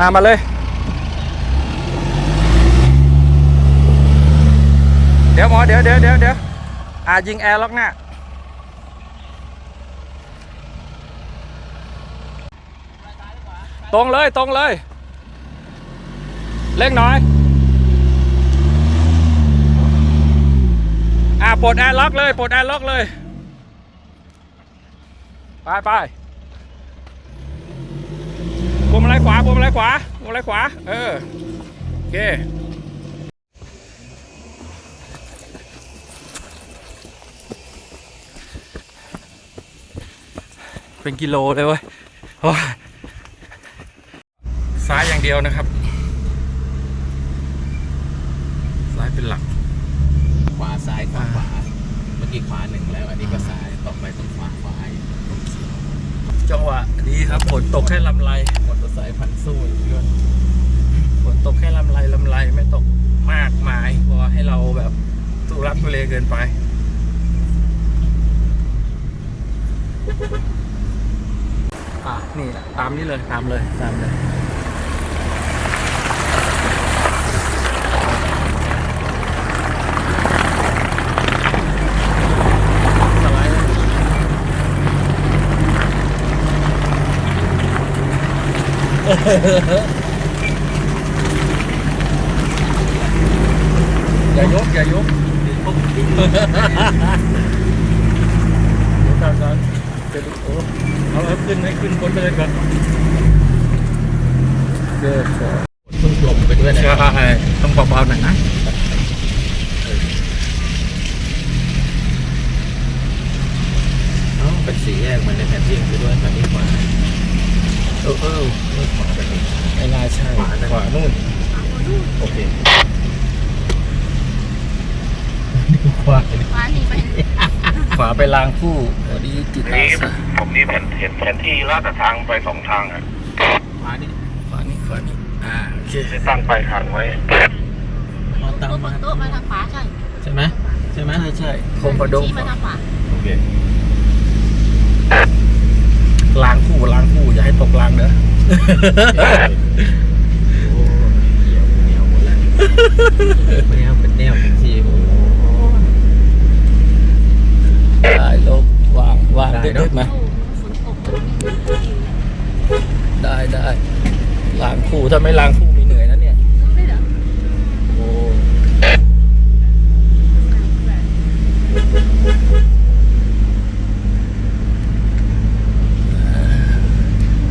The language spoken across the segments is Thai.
อ่ามาเลย เดี๋ยวหมอเดี๋ยวเดี๋ยวเดี๋ยวเดี๋ยวอ่ายิงแอร์ล็อกหน้าตรงเลยตรงเลยเร่งหน่อยอ่าปลดแอร์ล็อกเลยปลดแอร์ล็อกเลย ไปไปพ วงมาลัยขวาพวงมาลัยขวาพวงมาลัยขวา เออ โอเคเป็นกิโลเลยเว้ยโอ้ยซ้ายอย่างเดียวนะครับ ซ้ายเป็นหลัก ขวาซ้ายขวาขวาเมื่อกี้ขวาหนึ่งแล้ว อันนี้ก็ซ้าย ต่อไปต้องขวาขวาอีกจังหวะดีครับฝนตกแค่ลำไร สายพันสู้อยู่ด้วยฝนตกแค่ลำไรลำไรไม่ตกมากมายพอให้เราแบบตุรักทุเลเกินไปอะนี่แหละตามนี้เลยตามเลยตามเลย สไลด์ อย่ายกอย่ายกเดี๋ยวก่อนก่อนจะดูโอ้เอาเอาขึ้นให้ขึ้นบนไปเลยก่อนเดี๋ยวขอต้องกลมไปด้วยนะใช่ต้องเบาๆหน่อยนะเอ้าเป็นสีแยกมันในแผนที่ไปด้วยตอนนี้ขวา เออเออเออขวาไปนี่ไม่น่าใช่ขวานะขวานู่นโอเคขวาฟ้าหนีไปขวาไปลางคู่พอดีจิตอานี่สาผมนี่แผนเห็นแผนที่แล้วแต่ทางไปสองทางอะขวานี่ขวานี่ขวานี่อ่าโอเคได้ตั้งปลายทางไว้ตามโต๊ะบมานโต๊ะมาทางขวาใช่ใช่ไหมใช่ไหมใช่ใช่โคมประดงชี้มาทางขวาโอเค ลางคู่ลางคู่อย่าให้ตกลางเด้อโอ้เหนียวเหนียวหมดแล้วไม่เอาเป็นแนวเป็นทีโอ้ได้ลบวางวางได้เด็เนอะดๆไหมโอ้ฝนตกได้ได้ลางคู่ถ้าไม่ลางคู่มีเหนื่อยนะเนี่ย ไม่เหรอ โอ้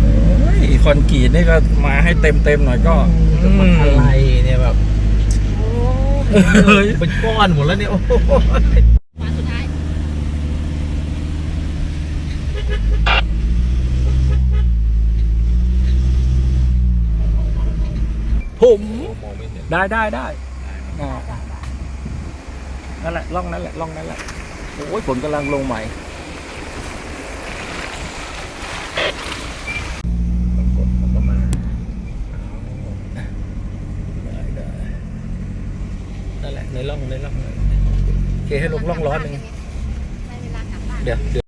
โอ้ย คอนกรีตนี่ก็มาให้เต็มเต็มๆหน่อยก็มันอะไรเนี่ยแบบเฮ้ยเป็นก้อนหมดแล้วเนี่ยโอ้โหขวาสุดท้าย ผมมองไม่เห็นได้ได้ได้อ่านั่นแหละล่องนั่นแหละล่องนั่นแหละโอ้ยฝนกำลังลงใหม่ ต้องกดมันก็มา ได้ได้นั่นแห ล่องในร่องโอเคให้ลงร่องร้อนหนึ่งเดี๋ยวเดี๋ยว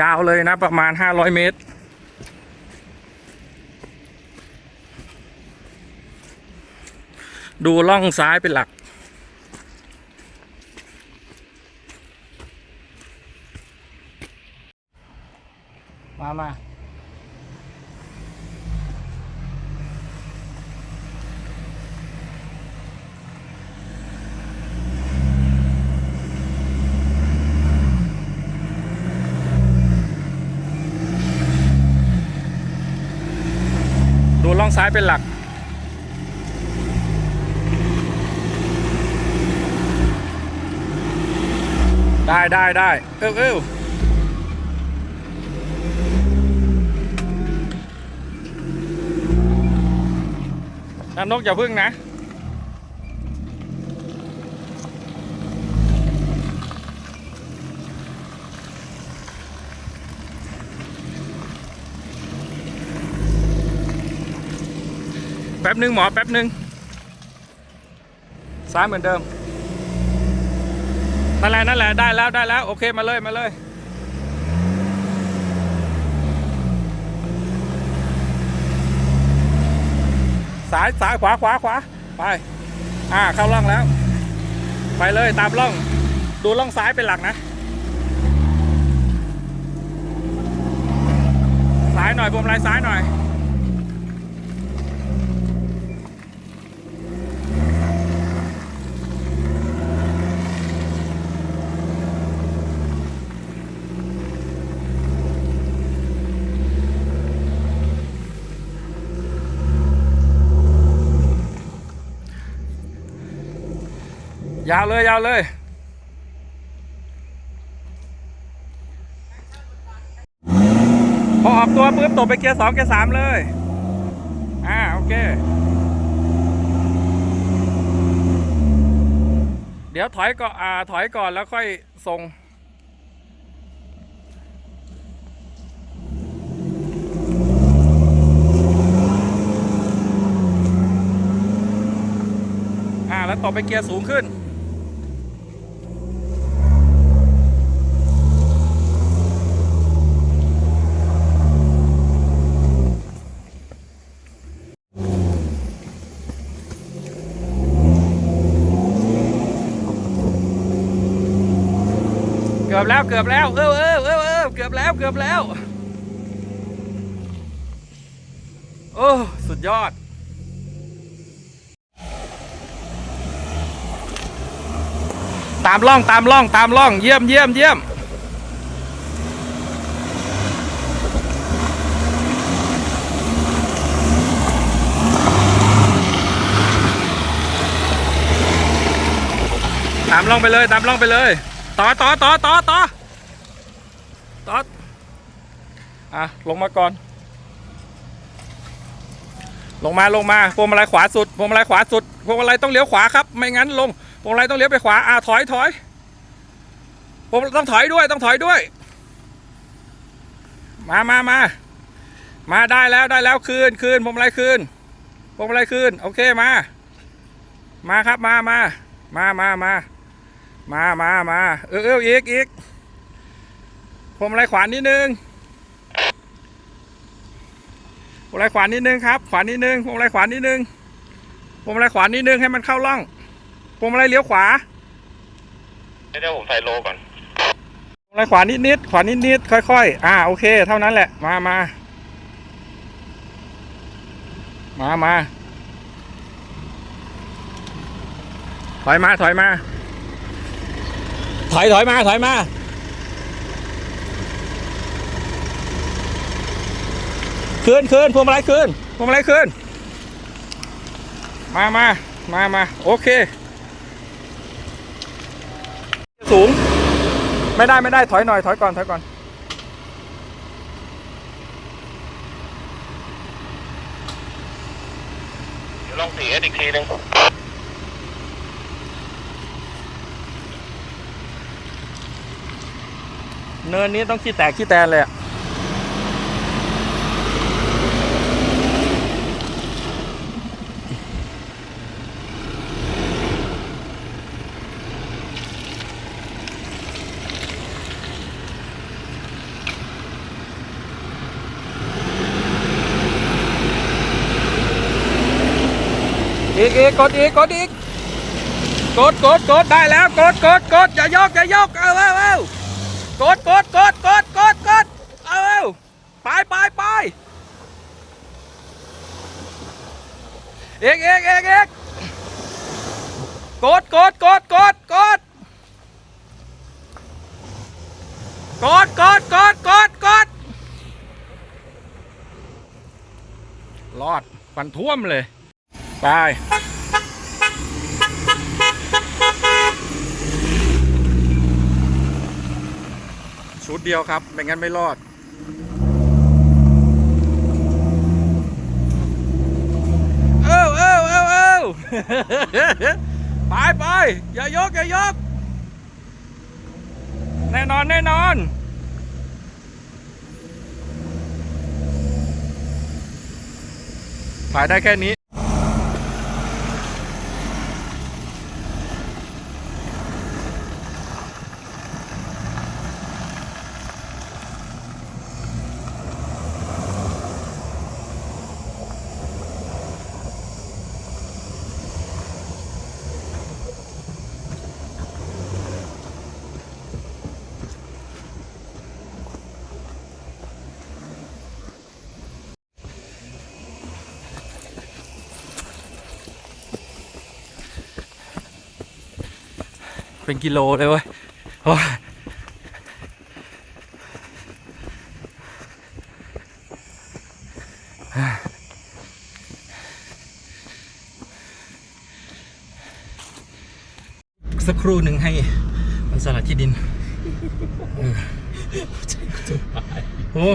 ยาวเลยนะประมาณ500เมตรดูล่องซ้ายเป็นหลัก มา มา ซ้ายเป็นหลัก ได้ได้ได้เอ้วเอ้วน้ำนกอย่าพึ่งนะ ป๊บหนึ่งหมอแป๊บหนึ่งซ้ายเหมือนเดิมนั่นแหละนั่นแหละได้แล้วได้แล้วโอเคมาเลยมาเลยสายสายขวาขวาขวาไปอ่าเข้าร่องแล้ว ไปเลยตามร่อง ดูร่องซ้ายเป็นหลักนะซ้ายหน่อยพวมลัยซ้ายหน่อย ยาวเลยยาวเลยพอออกตัวปุ๊บตบไปเกียร์สองเกียร์สามเลย อ่า โอเค เดี๋ยวถอยก่อนอ่าถอยก่อนแล้วค่อยส่ง อ่า แล้วต่อไปเกียร์สูงขึ้น อบแล้วเกือบแล้วเออเออเออเออเกือบแล้วเกือบแล้ว โอ้ สุดยอด ตามล่องตามล่องตามล่องเยี่ยมเยี่ยมเยี่ยมตามล่องไปเลย ตามล่องไปเลย ต่อต่อต่อต่อต่อต่ออะลงมาก่อน ลงมาลงมาพวงมาลัยขวาสุดพวงมาลัยขวาสุดพวงมาลัยต้องเลี้ยวขวาครับ ไม่งั้นลงพวงมาลัยต้องเลี้ยวไปขวาอ่าถอยถอยพวงมาลัยต้องถอยด้วยต้องถอยด้วย มามามามาได้แล้วได้แล้วคืนคืนพวงมาลัยคืนพวงมาลัยคืนโอเคมา มาครับมามามามามา มามามาเออเอออีกอีกพวงมาลัยขวานิดนึงพวงมาลัยขวานิดนึงครับ ขวานิดนึงพวงมาลัยขวานิดนึงพวงมาลัยขวานิดนึงให้มันเข้าร่องพวงมาลัยเลี้ยวขวาเดี๋ยวผมใส่โลก่อนพวงมาลัยขวานิดนิดขวานิดนิดค่อยๆอ่าโอเค เท่านั้นแหละ มามามามาถอยมาถอยมา ถอยถอยมา ถอยมาคืนคืนพวงมาลัยคืนพวงมาลัยคืนมามามามาโอเค สูง ไม่ได้ไม่ได้ถอยหน่อย ถอยก่อนถอยก่อนเดี๋ยวลองสีเอสอีกทีหนึง เนินนี้ต้องขี้แตกขี้แตนเลยอะอีกอีกกดอีกกดอีกกดกดกดได้แล้วกดกดกดอย่ายกอย่ายกเอาเอาเอา กดกดกดกดกดกดเอาไปไปไปเอกเอกเอกเอกกดกดกดกดกดกดกดกดกดกดรอดฟันท่วมเลย ไป ชุดเดียวครับ ไม่งั้นไม่รอด เอ้าเอ้าเอ้าเอ้าไปไปอย่ายกอย่ายก แน่นอนแน่นอนถ่ายได้แค่นี้ เป็นกิโลเลยเว้ยโอ้ยสักครู่หนึ่งให้มันสลัดที่ดินเออโอ้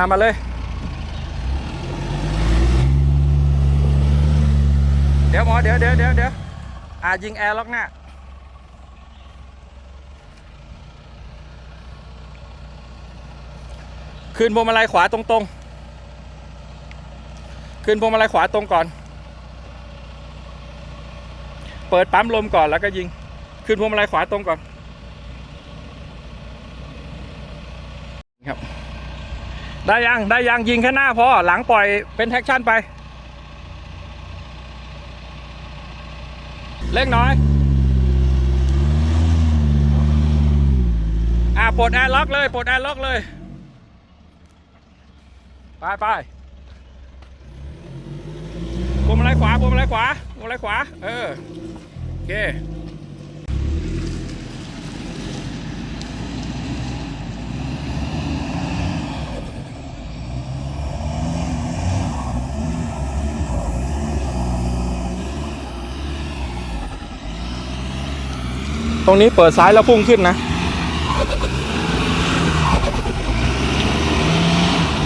อามาเลยเดี๋ยวหมอเดี๋ยวเดี๋ยวเดี๋ยวเดี๋ยวอายิงแอร์ล็อกหน้าขึ้นพวงมาลัยขวาตรงๆขึ้นพวงมาลัยขวาตรงก่อน เปิดปั๊มลมก่อนแล้วก็ยิง ขึ้นพวงมาลัยขวาตรงก่อน ครับ ได้ยัง ได้ยังยิงแค่หน้าพอหลังปล่อยเป็นแท็กชั่นไป เร่งน้อย อ่าปลดแอร์ล็อกเลยปลดแอร์ล็อกเลย ไปไปพวงมาลัยขวาพวงมาลัยขวาพวงมาลัยขวา เออ โอเค รงนี้เปิดซ้ายแล้วพุ่งขึ้นนะ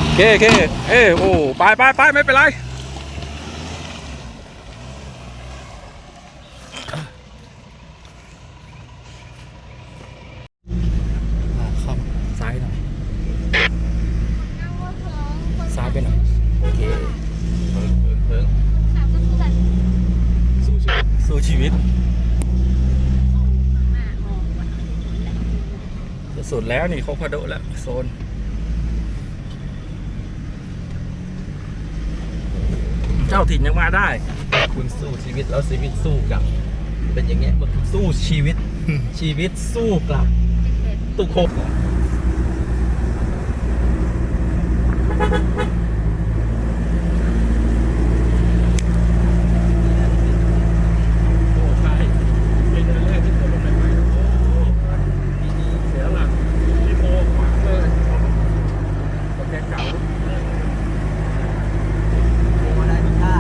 โอเคโอเคเอ้ยโอ้ไปไปไปไม่เป็นไรเข้าซ้ายหน่อยซ้ายไปหน่อยโอเคเพิ่งเพิ่งเพิ่งสู้ชีวิต สู้ชีวิตจะสุดแล้วนี่โคคาโดแล้วโซนเจ้าถิ่นยังมาได้ คุณสู้ชีวิตแล้วชีวิตสู้กลับ เป็นอย่างเงี้ยมันสู้ชีวิต ชีวิตสู้กลับ ตุกโคกโอ้ใช่เป็นเดือนแรกที่ผมลงไปใหม่โอ้ปีนี้เสียหลักที่โมขวางเลย โอ้ได้ทุกท่า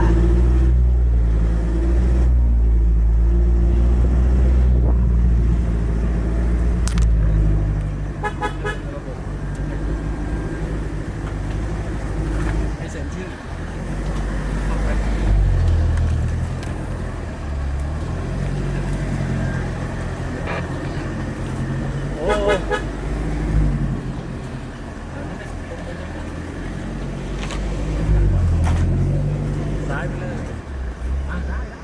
ให้เซ็นชื่อโอ้ซ้าย ไปเลยต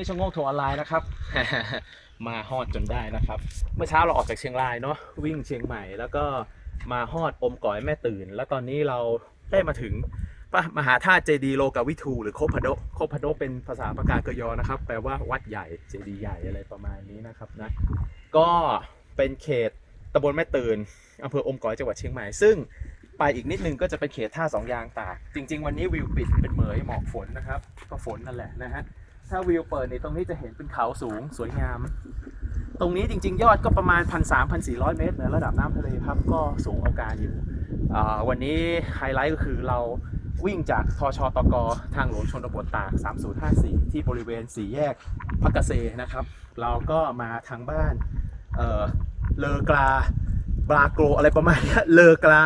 นี่ชงโงกโทรออนไลน์นะครับ มาฮอดจนได้นะครับ เมื่อเช้าเราออกจากเชียงรายเนาะวิ่งเชียงใหม่แล้วก็มาฮอดอมก่อยแม่ตื่น แล้วตอนนี้เราได้มาถึงปะมหาธาตุเจดีโลกาวิทูหรือโคพะโดโคพะโดเป็นภาษาปากากยอนะครับ แปลว่าวัดใหญ่เจดีย์ใหญ่อะไรประมาณนี้นะครับนะก็เป็นเขตตำบลแม่ตื่นอำเภออมก๋อยจังหวัดเชียงใหม่ ซึ่งไปอีกนิดนึงก็จะเป็นเขตท่าสองยางตาก จริง ๆ วันนี้วิวปิดเป็นเหมยหมอกฝนนะครับ ก็ฝนนั่นแหละนะฮะ ถ้าวิวเปิดนี่ตรงนี้จะเห็นเป็นเขาสูงสวยงาม ตรงนี้จริง ๆ ยอดก็ประมาณ 1,300-1,400 เมตรเหนือระดับน้ำทะเลครับก็สูงเอาการอยู่ วันนี้ไฮไลท์ก็คือเราวิ่งจากทชตก ทางหลวงชนบทตาก 3054 ที่บริเวณสี่แยกพักเกษนะครับ เราก็มาทางบ้านเเลอกลาบราโกรอะไรประมาณนี้เลอกลา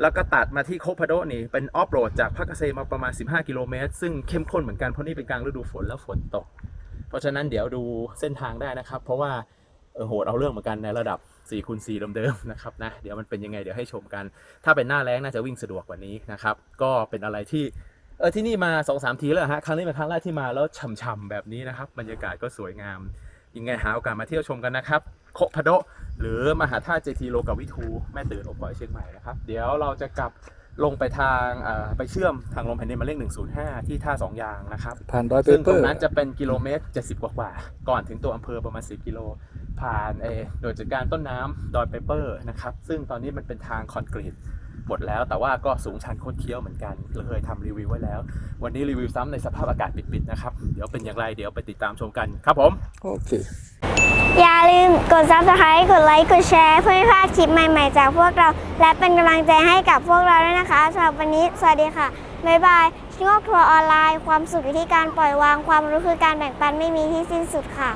แล้วก็ตัดมาที่โคพาโดนี่เป็นออฟโรดจากพักเกษมาประมาณ 15 กิโลเมตร ซึ่งเข้มข้นเหมือนกันเพราะนี่เป็นกลางฤดูฝนแล้วฝนตก เพราะฉะนั้นเดี๋ยวดูเส้นทางได้นะครับ เพราะว่าโหดเอาเรื่องเหมือนกันในระดับ4คูณ4เดิมๆนะครับนะเดี๋ยวมันเป็นยังไงเดี๋ยวให้ชมกัน ถ้าเป็นหน้าแล้งน่าจะวิ่งสะดวกกว่านี้นะครับก็เป็นอะไรที่เออที่นี่มา2อสทีแล้วฮะครั้งนี้เป็นครั้งแรกที่มาแล้วฉ่ำๆแบบนี้นะครับบรรยากาศก็สวยงามยังไงหาโอกาสมาเที่ยวชมกันนะครับ โคพะโดะหรือมหาธาตุเจทีโลกาวิทู แม่ตื่นอบปอยเชียงใหม่นะครับ เดี๋ยวเราจะกลับลงไปทางเอ่อไปเชื่อมทางลงแผ่นดินหมายเลข105 ที่ท่าสองยางนะครับผ่านดอยเปซึ่งเปตอรงร์นั้นจะเป็นกิโลเมตร 70 กว่าๆก่อนถึงตัวอำเภอประมาณ 10 กิโล ผ่านเออหน่วยจัดการต้นน้ำดอยเปเปอร์นะครับ ซึ่งตอนนี้มันเป็นทางคอนกรีต หมดแล้ว แต่ว่าก็สูงชันโคตรเคี้ยวเหมือนกันเราเคยทำรีวิวไว้แล้ว วันนี้รีวิวซ้ำในสภาพอากาศปิดๆนะครับ เดี๋ยวเป็นอย่างไรเดี๋ยวไปติดตามชมกันครับผมโอเคอย่าลืมกด subscribe กดไลค์กดแชร์เพื่อไม่พลาดคลิปใหม่ๆ จากพวกเรา และเป็นกำลังใจให้กับพวกเราด้วยนะคะสำหรับวันนี้สวัสดีค่ะบ๊ายบายชิงโกทัวร์ออนไลน์ ความสุขอยู่ที่การปล่อยวางความรู้คือการแบ่งปันไม่มีที่สิ้นสุดค่ะ